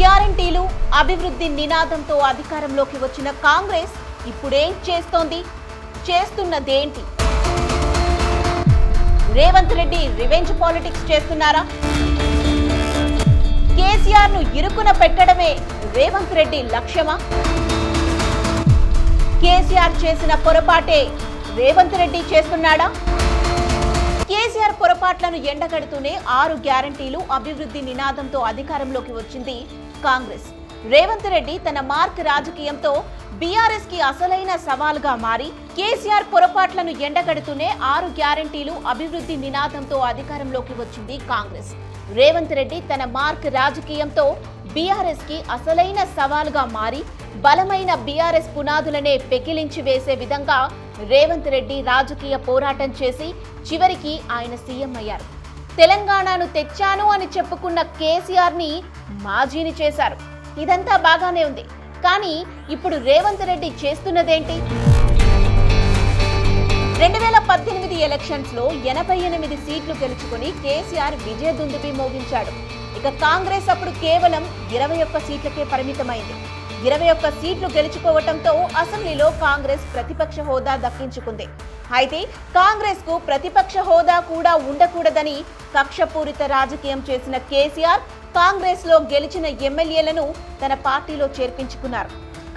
గ్యారంటీలు అభివృద్ధి నినాదంతో అధికారంలోకి వచ్చిన కాంగ్రెస్ ఇప్పుడేం చేస్తోంది? చేస్తున్నదేంటి? రేవంత్ రెడ్డి రివెంజ్ పాలిటిక్స్ చేస్తున్నారా? కేసీఆర్ను ఇరుకున పెట్టడమే రేవంత్ రెడ్డి లక్ష్యమా? కేసీఆర్ చేసిన పొరపాటే రేవంత్ రెడ్డి చేస్తున్నాడా? కేసీఆర్ పొరపాట్లను ఎండగడుతూనే ఆరు గ్యారంటీలు అభివృద్ధి నినాదంతో అధికారంలోకి వచ్చింది కాంగ్రెస్. రేవంత్ రెడ్డి తన మార్క్ రాజకీయంతో బీఆర్ఎస్కి అసలైన సవాల్గా మారి కేసీఆర్ పొరపాట్లను ఎండగడుతూనే ఆరు గ్యారంటీలు అభివృద్ధి నినాదంతో అధికారంలోకి వచ్చింది కాంగ్రెస్. రేవంత్ రెడ్డి తన మార్క్ రాజకీయంతో బీఆర్ఎస్కి అసలైన సవాల్గా మారి బలమైన బీఆర్ఎస్ పునాదులనే పెకిలించి వేసే విధంగా రేవంత్ రెడ్డి రాజకీయ పోరాటం చేసి చివరికి ఆయన సీఎం అయ్యారు. తెలంగాణను తెచ్చాను అని చెప్పుకున్న కేసీఆర్ని మాజీని చేశారు. ఇదంతా బాగానే ఉంది. కానీ ఇప్పుడు రేవంత్ రెడ్డి చేస్తున్నదేంటి? రెండు వేల పద్దెనిమిది ఎలక్షన్స్లో ఎనభై ఎనిమిది సీట్లు గెలుచుకుని కేసీఆర్ విజయ దుందుబి మోగించాడు. ఇక కాంగ్రెస్ అప్పుడు కేవలం ఇరవై ఒక్క సీట్లకే పరిమితమైంది. ఇరవై ఒక్క సీట్లు గెలుచుకోవటంతో అసెంబ్లీలో కాంగ్రెస్ ప్రతిపక్ష హోదా దక్కించుకుంది. అయితే కాంగ్రెస్కు ప్రతిపక్ష హోదా కూడా ఉండకూడదని కక్షపూరిత రాజకీయం చేసిన కేసీఆర్ కాంగ్రెస్లో గెలిచిన ఎమ్మెల్యేలను తన పార్టీలో చేర్పించుకున్నారు.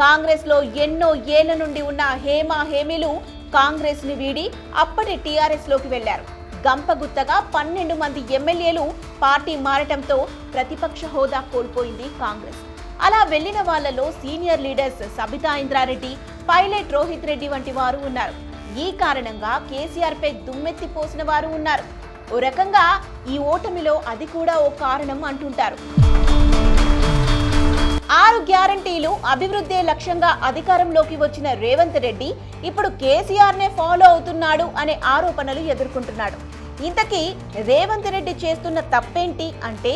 కాంగ్రెస్లో ఎన్నో ఏళ్ళ నుండి ఉన్న హేమ హేమిలు కాంగ్రెస్ని వీడి అప్పటి టీఆర్ఎస్లోకి వెళ్ళారు గంపగుత్తగా పన్నెండు మంది ఎమ్మెల్యేలు పార్టీ మారటంతో ప్రతిపక్ష హోదా కోల్పోయింది కాంగ్రెస్. అలా వెళ్ళిన వాళ్ళలో senior leaders Sabitha Indra Reddy pilot Rohit Reddy వంటి వారు ఉన్నారు. ఈ కారణంగా కేసీఆర్ పై దుమ్మెత్తి పోసిన వారు ఉన్నారు. ఓ రకంగా ఈ ఓటమిలో అది కూడా ఓ కారణం అంటుంటారు. ఆరు గ్యారంటీలు అభివృద్ధే లక్ష్యంగా అధికారంలోకి వచ్చిన రేవంత్ రెడ్డి ఇప్పుడు కేసీఆర్ నే ఫాలో అవుతున్నాడు అనే ఆరోపణలు ఎదుర్కొంటున్నాడు. ఇంతకీ రేవంత్ రెడ్డి చేస్తున్న తప్పేంటి అంటే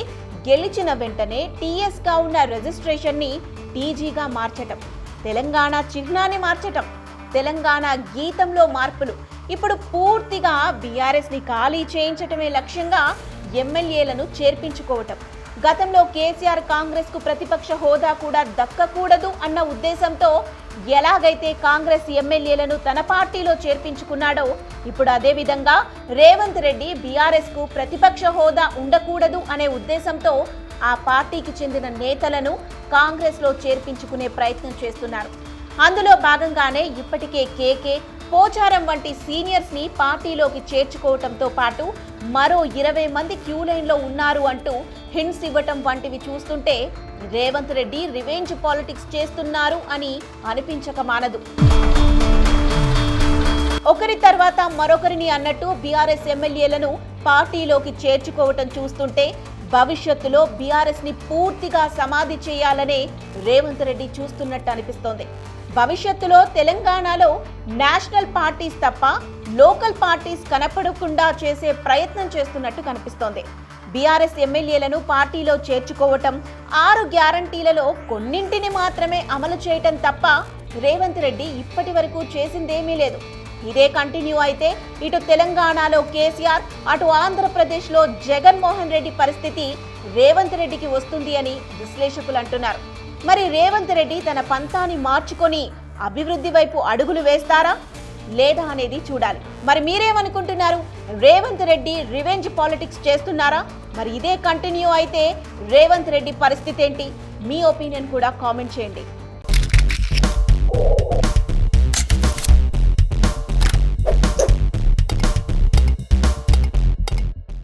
గెలిచిన వెంటనే టీఎస్గా ఉన్న రిజిస్ట్రేషన్ని టీజీగా మార్చటం తెలంగాణ చిహ్నాన్ని మార్చటం తెలంగాణ గీతంలో మార్పులు. ఇప్పుడు పూర్తిగా బీఆర్ఎస్ని ఖాళీ చేయించటమే లక్ష్యంగా ఎమ్మెల్యేలను చేర్పించుకోవటం. గతంలో కేసీఆర్ కాంగ్రెస్కు ప్రతిపక్ష హోదా కూడా దక్కకూడదు అన్న ఉద్దేశంతో ఎలాగైతే కాంగ్రెస్ ఎమ్మెల్యేలను తన పార్టీలో చేర్పించుకున్నాడో ఇప్పుడు అదేవిధంగా రేవంత్ రెడ్డి బీఆర్ఎస్కు ప్రతిపక్ష హోదా ఉండకూడదు అనే ఉద్దేశంతో ఆ పార్టీకి చెందిన నేతలను కాంగ్రెస్లో చేర్పించుకునే ప్రయత్నం చేస్తున్నారు. అందులో భాగంగానే ఇప్పటికే కేకే పోచారం వంటి సీనియర్స్ని పార్టీలోకి చేర్చుకోవటంతో పాటు మరో ఇరవై మంది క్యూ లైన్లో ఉన్నారు అంటూ హింట్స్ ఇవ్వటం వంటివి చూస్తుంటే రేవంత్ రెడ్డి రివెంజ్ పాలిటిక్స్ చేస్తున్నారు అని అనిపించక మానదు. ఒకరి తర్వాత మరొకరిని అన్నట్టు బీఆర్ఎస్ ఎమ్మెల్యేలను పార్టీలోకి చేర్చుకోవటం చూస్తుంటే భవిష్యత్తులో బీఆర్ఎస్ని పూర్తిగా సమాధి చేయాలనే రేవంత్ రెడ్డి చూస్తున్నట్టు అనిపిస్తోంది. భవిష్యత్తులో తెలంగాణలో నేషనల్ పార్టీస్ తప్ప లోకల్ పార్టీస్ కనపడకుండా చేసే ప్రయత్నం చేస్తున్నట్టు కనిపిస్తోంది. బీఆర్ఎస్ ఎమ్మెల్యేలను పార్టీలో చేర్చుకోవటం ఆరు గ్యారంటీలలో కొన్నింటిని మాత్రమే అమలు చేయటం తప్ప రేవంత్ రెడ్డి ఇప్పటి వరకు చేసిందేమీ లేదు. ఇదే కంటిన్యూ అయితే ఇటు తెలంగాణలో కేసీఆర్ అటు ఆంధ్రప్రదేశ్లో జగన్మోహన్ రెడ్డి పరిస్థితి రేవంత్ రెడ్డికి వస్తుంది అని విశ్లేషకులు అంటున్నారు. మరి రేవంత్ రెడ్డి తన పంతాన్ని మార్చుకొని అభివృద్ధి వైపు అడుగులు వేస్తారా? లేదా అనేది చూడాలి. మరి మీరేమనుకుంటున్నారు? రేవంత్ రెడ్డి రివెంజ్ పాలిటిక్స్ చేస్తున్నారా? మరి ఇదే కంటిన్యూ అయితే రేవంత్ రెడ్డి పరిస్థితి ఏంటి? మీ ఒపీనియన్ కూడా కామెంట్ చేయండి.